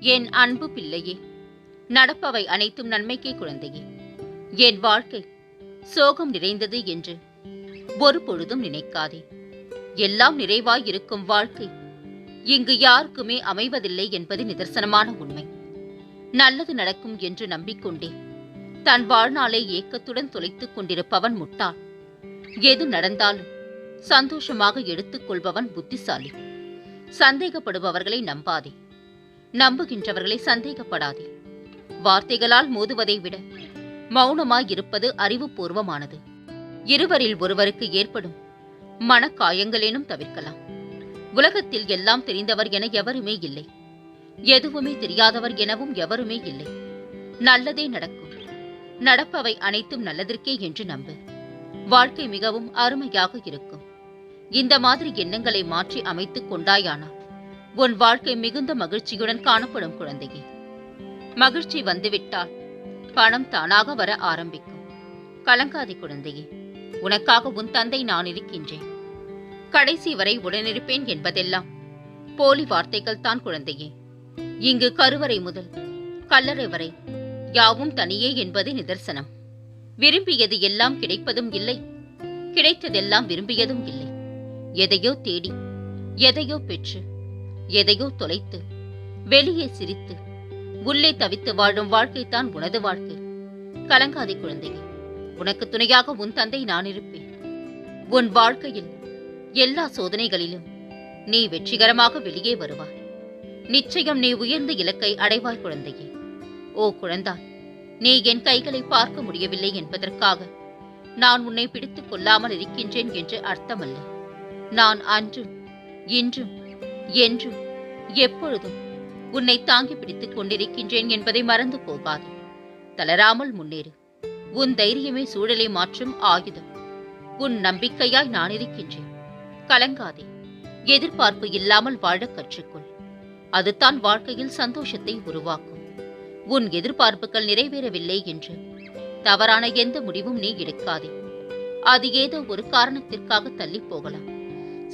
என் அன்பு பிள்ளையே நடப்பவை அனைத்தும் நன்மைக்கே குழந்தையே. என் வாழ்க்கை சோகம் நிறைந்தது என்று ஒரு பொழுதும் நினைக்காதே. எல்லாம் நிறைவாயிருக்கும் வாழ்க்கை இங்கு யாருக்குமே அமைவதில்லை என்பது நிதர்சனமான உண்மை. நல்லது நடக்கும் என்று நம்பிக்கொண்டே தன் வாழ்நாளை ஏக்கத்துடன் தொலைத்துக் கொண்டிருப்பவன் முட்டாள். எது நடந்தாலும் சந்தோஷமாக எடுத்துக் கொள்பவன் புத்திசாலி. சந்தேகப்படுபவர்களை நம்பாதே. நம்புகின்றவர்களை சந்தேகப்படாதே. வார்த்தைகளால் மோதுவதை விட மௌனமாய் இருப்பது அறிவுபூர்வமானது. இருவரில் ஒருவருக்கு ஏற்படும் மனக்காயங்களேனும் தவிர்க்கலாம். உலகத்தில் எல்லாம் தெரிந்தவர் என எவருமே இல்லை. எதுவுமே தெரியாதவர் எனவும் எவருமே இல்லை. நல்லதே நடக்கும். நடப்பவை அனைத்தும் நல்லதற்கே என்று நம்பு. வாழ்க்கை மிகவும் அருமையாக இருக்கும். இந்த மாதிரி எண்ணங்களை மாற்றி அமைத்துக் கொண்டாயானா உன் வாழ்க்கை மிகுந்த மகிழ்ச்சியுடன் காணப்படும் குழந்தையே. மகிழ்ச்சி வந்துவிட்டால் பணம் தானாக வர ஆரம்பிக்கும். கலங்காதே குழந்தையே உனக்காக உன் தந்தை நான் இருக்கின்றேன். கடைசி வரை உடனிருப்பேன் என்பதெல்லாம் போலி வார்த்தைகள் தான் குழந்தையே. இங்கு கருவறை முதல் கல்லறை வரை யாவும் தனியே என்பது நிதர்சனம். விரும்பியது எல்லாம் கிடைப்பதும் இல்லை கிடைத்ததெல்லாம் விரும்பியதும் இல்லை. எதையோ தேடி எதையோ பெற்று எதையோ தொலைத்து வெளியே சிரித்து உள்ளே தவித்து வாழும் வாழ்க்கைத்தான் உனது வாழ்க்கை. கலங்காதே குழந்தையே உனக்கு துணையாக உன் தந்தை நான் இருப்பேன். உன் வாழ்க்கையில் எல்லா சோதனைகளிலும் நீ வெற்றிகரமாக வெளியே வருவாய். நிச்சயம் நீ உயர்ந்த இலக்கை அடைவாய் குழந்தையே. ஓ குழந்தாய் நீ என் கைகளை பார்க்க முடியவில்லை என்பதற்காக நான் உன்னை பிடித்துக் கொள்ளாமல் இருக்கின்றேன் என்று அர்த்தமல்ல. நான் அன்றும் இன்றும் என்றும் எப்பொழுதும் உன்னை தாங்கி பிடித்துக் கொண்டிருக்கின்றேன் என்பதை மறந்து போகாது. தளராமல் முன்னேறு. உன் தைரியமே சூழலை மாற்றும் ஆயுதம். உன் நம்பிக்கையாய் நான் இருக்கின்றேன். கலங்காதே. எதிர்பார்ப்பு இல்லாமல் வாழக் கற்றுக்கொள். அதுதான் வாழ்க்கையில் சந்தோஷத்தை உருவாக்கும். உன் எதிர்பார்ப்புகள் நிறைவேறவில்லை என்று தவறான எந்த முடிவும் நீ எடுக்காதே. அது ஏதோ ஒரு காரணத்திற்காக தள்ளி போகலாம்.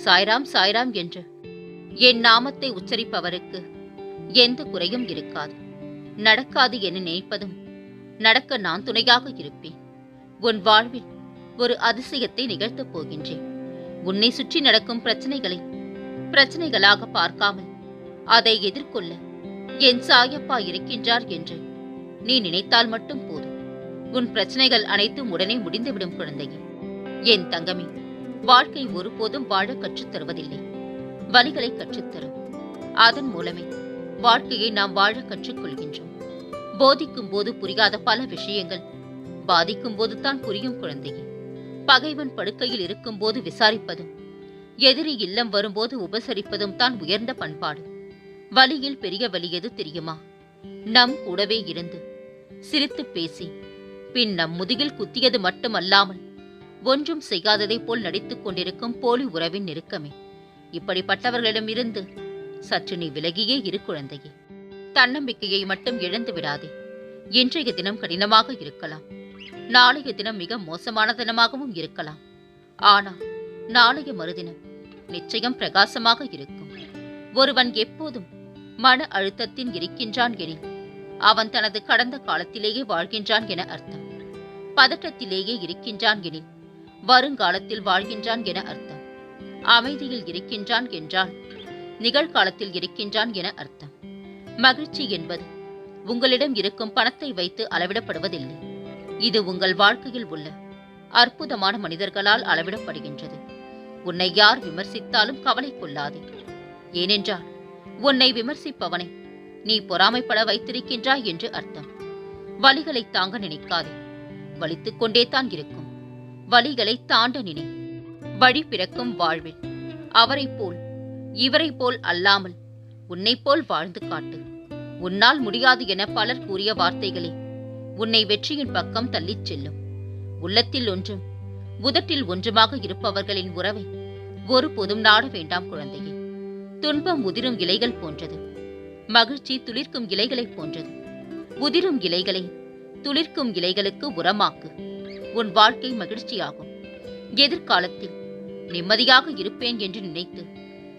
சாய்ராம் சாய்ராம் என்று என் நாமத்தை உச்சரிப்பவருக்கு எந்த குறையும் இருக்காது. நடக்காது என நினைப்பதும் நடக்க நான் துணையாக இருப்பேன். உன் வாழ்வில் ஒரு அதிசயத்தை நிகழ்த்தப் போகின்றேன். உன்னை சுற்றி நடக்கும் பிரச்சனைகளை பிரச்சனைகளாக பார்க்காமல் அதை எதிர்கொள்ள என் சாயப்பா இருக்கின்றார் என்று நீ நினைத்தால் மட்டும் போதும். உன் பிரச்சனைகள் அனைத்தும் உடனே முடிந்துவிடும் குழந்தையே. என் தங்கமே வாழ்க்கை ஒருபோதும் வாழ கற்றுத் தருவதில்லை. வழிகளை கற்றுத்தரும். அதன் மூலமே வாழ்க்கையை நாம் வாழ கற்றுக்கொள்கின்றோம். போதிக்கும் போது புரியாத பல விஷயங்கள் பாதிக்கும் போதுதான் புரியும் குழந்தையே. பகைவன் படுக்கையில் இருக்கும் போது விசாரிப்பதும் எதிரி இல்லம் வரும்போது உபசரிப்பதும் தான் உயர்ந்த பண்பாடு. வழியில் பெரிய வழி எது தெரியுமா? நம் கூடவே இருந்து சிரித்து பேசி பின் நம் முதுகில் குத்தியது மட்டுமல்லாமல் ஒன்றும் செய்யாததைப் போல் நடித்துக் கொண்டிருக்கும் போலி உறவின் நெருக்கமே. இப்படிப்பட்டவர்களிடமிருந்து சற்று நீ விலகியே இரு குழந்தையே. தன்னம்பிக்கையை மட்டும் இழந்து விடாதே. இன்றைய தினம் கடினமாக இருக்கலாம். நாளைய தினம் மிக மோசமான தினமாகவும் இருக்கலாம். ஆனால் நாளைய மறுதினம் நிச்சயம் பிரகாசமாக இருக்கும். ஒருவன் எப்போதும் மன அழுத்தத்தில் இருக்கின்றான் எனில் அவன் தனது கடந்த காலத்திலேயே வாழ்கின்றான் என அர்த்தம். பதட்டத்திலேயே இருக்கின்றான் எனில் வருங்காலத்தில் வாழ்கின்றான் என அர்த்தம். அமைதியில் இருக்கின்றான் என்றால் நிகழ்காலத்தில் இருக்கின்றான் என அர்த்தம். மகிழ்ச்சி என்பது உங்களிடம் இருக்கும் பணத்தை வைத்து அளவிடப்படுவதில்லை. இது உங்கள் வாழ்க்கையில் உள்ள அற்புதமான மனிதர்களால் அளவிடப்படுகின்றது. உன்னை யார் விமர்சித்தாலும் கவலை கொள்ளாதே. ஏனென்றால் உன்னை விமர்சிப்பவனை நீ பொறாமைப்பட வைத்திருக்கின்றாய் என்று அர்த்தம். வழிகளை தாங்க நினைக்காதே. வலித்துக் கொண்டே தான் இருக்கும். வழிகளை தாண்ட நினை. வழி பிறக்கும் வாழ்வில். அவரைப் போல் இவரைப் போல் அல்லாமல் உன்னைப் போல் வாழ்ந்து காட்டு. உன்னால் முடியாது என பலர் கூறிய வார்த்தைகளே உன்னை வெற்றியின் பக்கம் தள்ளிச் செல்லும். உள்ளத்தில் ஒன்றும் உதட்டில் ஒன்றுமாக இருப்பவர்களின் உறவை ஒருபோதும் நாட வேண்டாம் குழந்தையே. துன்பம் உதிரும் இலைகள் போன்றது. மகிழ்ச்சி துளிர்க்கும் இலைகளைப் போன்றது. உதிரும் இலைகளை துளிர்க்கும் இலைகளுக்கு உரமாக்கு. உன் வாழ்க்கை மகிழ்ச்சியாகும். எதிர்காலத்தில் நிம்மதியாக இருப்பேன் என்று நினைத்து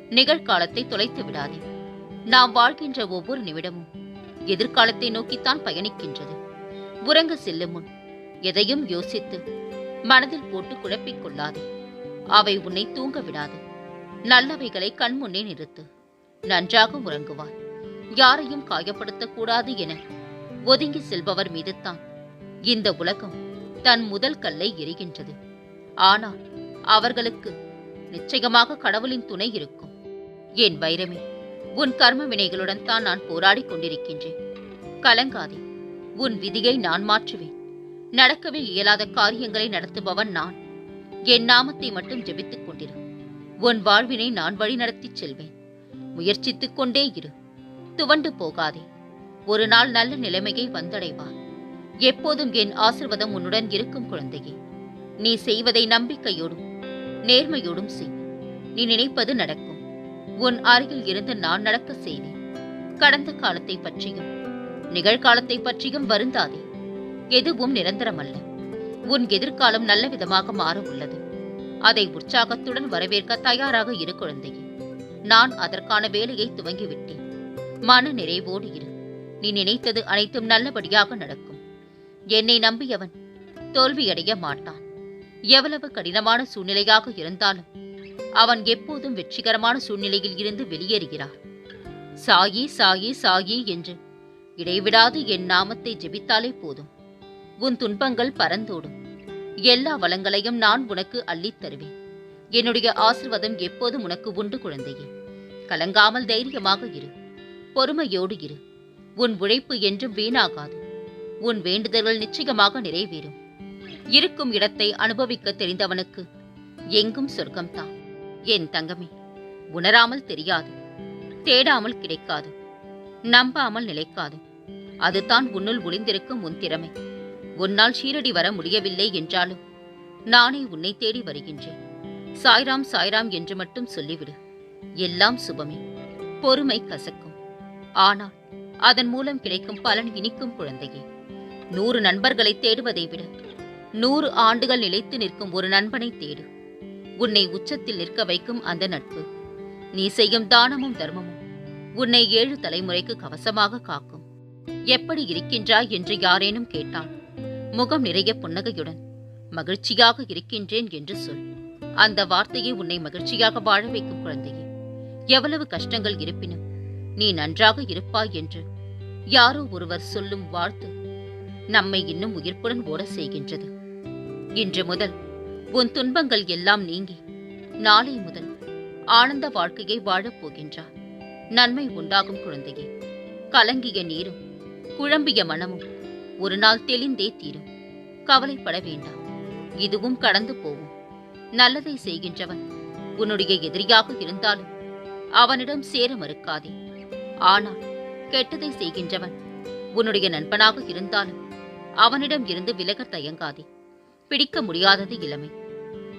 நிகழ்காலத்தை தொலைத்து விடாதே. நாம் வாழ்கின்ற ஒவ்வொரு நிமிடமும் எதிர்காலத்தை நோக்கித்தான் பயணிக்கின்றது. உறங்க செல்லும் முன் எதையும் யோசித்து மனதில் போட்டு குழப்பிக் கொள்ளாதே. அவை உன்னை தூங்க விடாது. நல்லவைகளை கண்முன்னே நிறுத்து. நன்றாக உறங்குவார் யாரையும் காயப்படுத்தக்கூடாது என ஒதுங்கி செல்பவர் மீதுதான் இந்த உலகம் தன் முதல் கல்லை எரிகின்றது ஆனால் அவர்களுக்கு நிச்சயமாக கடவுளின் துணை இருக்கும். என் வைரமே உன் கர்ம வினைகளுடன் தான் நான் போராடிக் கொண்டிருக்கின்றேன். கலங்காதே உன் விதியை நான் மாற்றுவேன். நடக்கவே இயலாத காரியங்களை நடத்துபவன் நான். என் நாமத்தை மட்டும் ஜெபித்துக் கொண்டிரு. உன் வாழ்வினை நான் வழிநடத்திச் செல்வேன். முயற்சித்துக் கொண்டே இரு. துவண்டு போகாதே. ஒரு நாள் நல்ல நிலைமையை வந்தடைவார் எப்போதும் என் ஆசிர்வாதம் உன்னுடன் இருக்கும் குழந்தையே. நீ செய்வதை நம்பிக்கையோடும் நேர்மையோடும் செய். நீ நினைப்பது நடக்கும். உன் அருகில் இருந்து நான் நடக்க செய்வேன் கடந்த காலத்தை பற்றியும் நிகழ்காலத்தை பற்றியும் வருந்தாதே. எதுவும் நிரந்தரமல்ல. உன் எதிர்காலம் நல்ல விதமாக மாற உள்ளது. அதை உற்சாகத்துடன் வரவேற்க தயாராக இரு குழந்தையே. நான் அதற்கான வேலையை துவங்கிவிட்டேன். மன நிறைவோடு இரு. நீ நினைத்தது அனைத்தும் நல்லபடியாக நடக்கும். என்னை நம்பியவன் தோல்வியடைய மாட்டான். எவ்வளவு கடினமான சூழ்நிலையாக இருந்தாலும் அவன் எப்போதும் வெற்றிகரமான சூழ்நிலையில் இருந்து வெளியேறுகிறார் சாயி சாயி சாயி என்று இடைவிடாது என் நாமத்தை ஜெபித்தாலே போதும். உன் துன்பங்கள் பறந்தோடும். எல்லா வளங்களையும் நான் உனக்கு அள்ளித் தருவேன். என்னுடைய ஆசிர்வாதம் எப்போதும் உனக்கு உண்டு குழந்தையே. கலங்காமல் தைரியமாக இரு. பொறுமையோடு இரு. உன் உழைப்பு என்றும் வீணாகாது. உன் வேண்டுதல்கள் நிச்சயமாக நிறைவேறும். இருக்கும் இடத்தை அனுபவிக்க தெரிந்தவனுக்கு எங்கும் சொர்க்கம்தான். என் தங்கமே உணராமல் தெரியாது தேடாமல் கிடைக்காது நம்பாமல் நிலைக்காது. அதுதான் உன்னுள் ஒளிந்திருக்கும் உன் திறமை. உன்னால் ஷீரடி வர முடியவில்லை என்றாலும் நானே உன்னை தேடி வருகின்றேன். சாய்ராம் சாய்ராம் என்று மட்டும் சொல்லிவிடு. எல்லாம் சுபமே பொறுமை கசக்கும். ஆனால் அதன் மூலம் கிடைக்கும் பலன் இனிக்கும் குழந்தையே. நூறு நண்பர்களை தேடுவதை விட நூறு ஆண்டுகள் நிலைத்து நிற்கும் ஒரு நண்பனை தேடு. உன்னை உச்சத்தில் நிற்க வைக்கும் அந்த நட்பு. நீ செய்யும் தானமும் தர்மமும். உன்னை ஏழு தலைமுறைக்கு கவசமாக காக்கும். எப்படி இருக்கின்றாய் என்று யாரேனும் கேட்டால் முகம் நிறைய புன்னகையுடன் மகிழ்ச்சியாக இருக்கின்றேன் என்று சொல். அந்த வார்த்தையை உன்னை மகிழ்ச்சியாக வாழ வைக்கும் குழந்தையே. எவ்வளவு கஷ்டங்கள் இருப்பினும் நீ நன்றாக இருப்பாய் என்று யாரோ ஒருவர் சொல்லும் வாழ்த்து நம்மை இன்னும் உயிர்ப்புடன் ஓட செய்கின்றது. இன்று முதல் உன் துன்பங்கள் எல்லாம் நீங்கி நாளை முதல் ஆனந்த வாழ்க்கையை வாழப் போகின்றார் நன்மை உண்டாகும் குழந்தையே. கலங்கிய நீரும் குழம்பிய மனமும் ஒரு நாள் தெளிந்தே தீரும். கவலைப்பட வேண்டாம் இதுவும் கடந்து போகும். நல்லதை செய்கின்றவன் உன்னுடைய எதிரியாக இருந்தாலும் அவனிடம் சேர மறுக்காதே. ஆனால் கெட்டதை செய்கின்றவன் உன்னுடைய நண்பனாக இருந்தாலும் அவனிடம் இருந்து விலக தயங்காதே. பிடிக்க முடியாதது இளமை.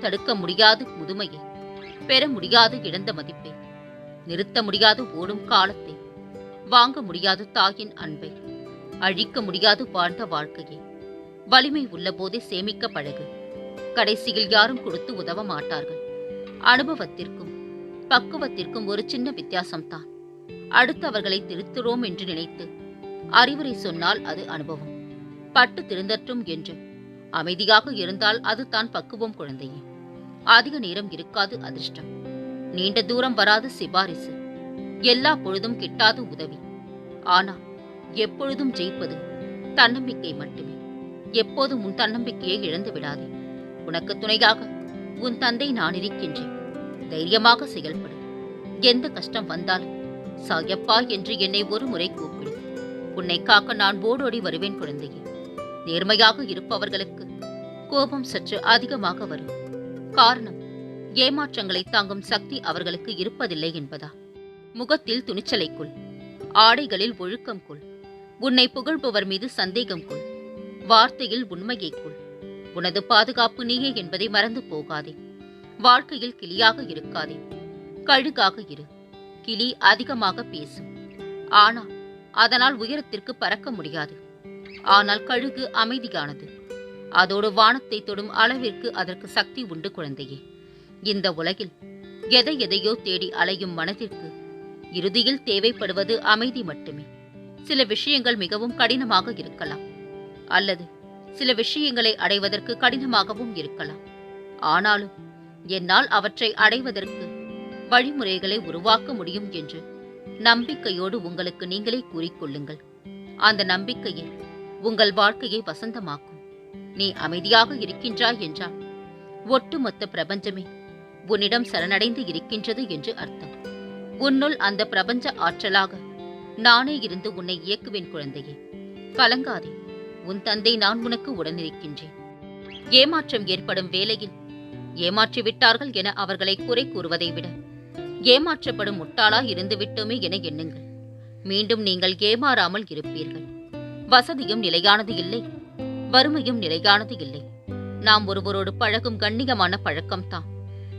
தடுக்க முடியாது முதுமையை பெற முடியாது இழந்த மதிப்பை. நிறுத்த முடியாது ஓடும் காலத்தை. வாங்க முடியாது தாயின் அன்பை. அழிக்க முடியாது வாழ்ந்த வாழ்க்கையை. வலிமை உள்ள போதே சேமிக்க பழகு. கடைசியில் யாரும் கொடுத்து உதவ மாட்டார்கள். அனுபவத்திற்கும் பக்குவத்திற்கும் ஒரு சின்ன வித்தியாசம்தான். அடுத்தவர்களை திருத்துறோம் என்று நினைத்து அறிவுரை சொன்னால் அது அனுபவம். பட்டு திருந்தற்றும் என்று. அமைதியாக இருந்தால் அது தான் பக்குவம் குழந்தையே. அதிக நேரம் இருக்காது அதிர்ஷ்டம். நீண்ட தூரம் வராது சிபாரிசு. எல்லா பொழுதும் கிட்டாது உதவி. ஆனால் எப்பொழுதும் ஜெயிப்பது தன்னம்பிக்கை மட்டுமே. எப்போதும் உன் தன்னம்பிக்கையை இழந்து விடாதே. உனக்கு துணையாக உன் தந்தை நான் இருக்கின்றேன். தைரியமாக செயல்படு. எந்த கஷ்டம் வந்தாலும் சாயப்பா என்று என்னை ஒரு முறை கூப்பிடு. உன்னை காக்க நான் ஓடோடி வருவேன் குழந்தையே. நேர்மையாக இருப்பவர்களுக்கு கோபம் சற்று அதிகமாக வரும். காரணம் ஏமாற்றங்களை தாங்கும் சக்தி அவர்களுக்கு இருப்பதில்லை என்பதா? முகத்தில் துணிச்சலைக்குள் ஆடைகளில் ஒழுக்கம் கொள். உன்னை புகழ்பவர் மீது சந்தேகம் கொள். வார்த்தையில் உண்மையை கொள். உனது பாதுகாப்பு நீயே என்பதை மறந்து போகாதே. வாழ்க்கையில் கிளியாக இருக்காதே. கழுகாக இரு. கிளி அதிகமாக பேசும் ஆனால் அதனால் உயரத்திற்கு பறக்க முடியாது. ஆனால் கழுகு அமைதியானது. அதோடு வானத்தை தொடும் அளவிற்கு அதற்கு சக்தி உண்டு குழந்தையே. இந்த உலகில் எதை எதையோ தேடி அலையும் மனதிற்கு இறுதியில் தேவைப்படுவது அமைதி மட்டுமே. சில விஷயங்கள் மிகவும் கடினமாக இருக்கலாம். அல்லது சில விஷயங்களை அடைவதற்கு கடினமாகவும் இருக்கலாம். ஆனாலும் என்னால் அவற்றை அடைவதற்கு வழிமுறைகளை உருவாக்க முடியும் என்று நம்பிக்கையோடு உங்களுக்கு நீங்களே கூறிக்கொள்ளுங்கள் அந்த நம்பிக்கையை உங்கள் வாழ்க்கையை வசந்தமாக்கும். நீ அமைதியாக இருக்கின்றாய் என்றால் ஒட்டுமொத்த பிரபஞ்சமே உன்னிடம் சரணடைந்து இருக்கின்றது என்று அர்த்தம். உன்னுள் அந்த பிரபஞ்ச ஆற்றலாக நானே இருந்து உன்னை இயக்குவேன் குழந்தையே. கலங்காதே உன் தந்தை நான் உனக்கு உடனிருக்கின்றேன். ஏமாற்றம் ஏற்படும் வேளையில் ஏமாற்றி விட்டார்கள் என அவர்களை குறை கூறுவதை விட ஏமாற்றப்படும் முட்டாளா இருந்துவிட்டோமே என எண்ணுங்கள். மீண்டும் நீங்கள் ஏமாறாமல் இருப்பீர்கள். வசதியும் நிலையானது இல்லை. வறுமையும் நிலையானது இல்லை. நாம் ஒருவரோடு பழகும் கண்ணியமான பழக்கம்தான்.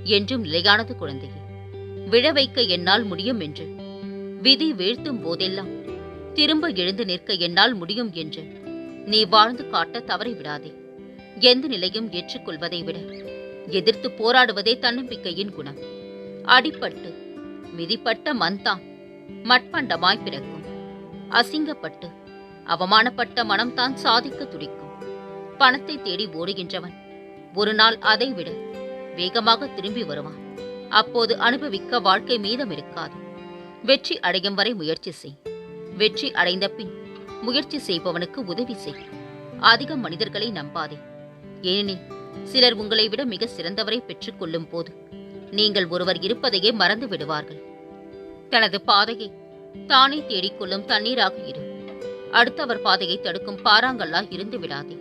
என்றும் நிலையானது குழந்தையே. விழ வைக்க என்னால் முடியும் என்று. விதி வீழ்த்தும் போதெல்லாம். திரும்ப எழுந்து நிற்க என்னால் முடியும் என்று. நீ வாழ்ந்து காட்ட தவறிவிடாதே எந்த நிலையும் ஏற்றுக்கொள்வதை விட. எதிர்த்து போராடுவதே தன்னம்பிக்கையின் குணம். அடிபட்டு மிதிப்பட்ட மன்தான் மட்பண்டமாய் பிறக்கும். அசிங்கப்பட்டு அவமானப்பட்ட மனம்தான் சாதிக்க துடிக்கும். பணத்தை தேடி ஓடுகின்றவன். ஒரு நாள் அதைவிட வேகமாக திரும்பி வருவான். அப்போது அனுபவிக்க வாழ்க்கை மீதம் இருக்காது. வெற்றி அடையும் வரை முயற்சி செய். வெற்றி அடைந்த பின் முயற்சி செய்பவனுக்கு உதவி செய். அதிக மனிதர்களை நம்பாதே. ஏனெனில் சிலர் உங்களை விட மிக சிறந்தவரை பெற்றுக்கொள்ளும் போது நீங்கள் ஒருவர் இருப்பதையே மறந்து விடுவார்கள். தனது பாதையை தானே தேடிக்கொள்ளும் தண்ணீராக இரு. அடுத்தவர் பாதையை தடுக்கும் பாறாங்கல்லா இருந்து விடாதே.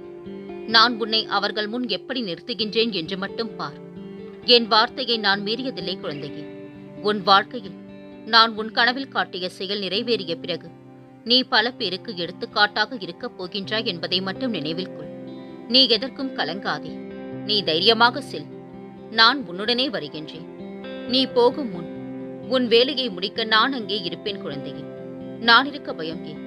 நான் உன்னை அவர்கள் முன் எப்படி நிறுத்துகின்றேன் என்று மட்டும் பார். என் வார்த்தையை நான் மீறியதில்லை குழந்தையே. உன் வாழ்க்கையில் நான் உன் கனவில் காட்டிய செயல் நிறைவேறிய பிறகு நீ பல பேருக்கு எடுத்துக்காட்டாக இருக்கப் போகின்றாய் என்பதை மட்டும் நினைவில் கொள். நீ எதற்கும் கலங்காதே. நீ தைரியமாக செல். நான் உன்னுடனே வருகின்றேன். நீ போகும் முன் உன் வேலையை முடிக்க நான் அங்கே இருப்பேன் குழந்தையே. நான் இருக்க பயம் ஏன்?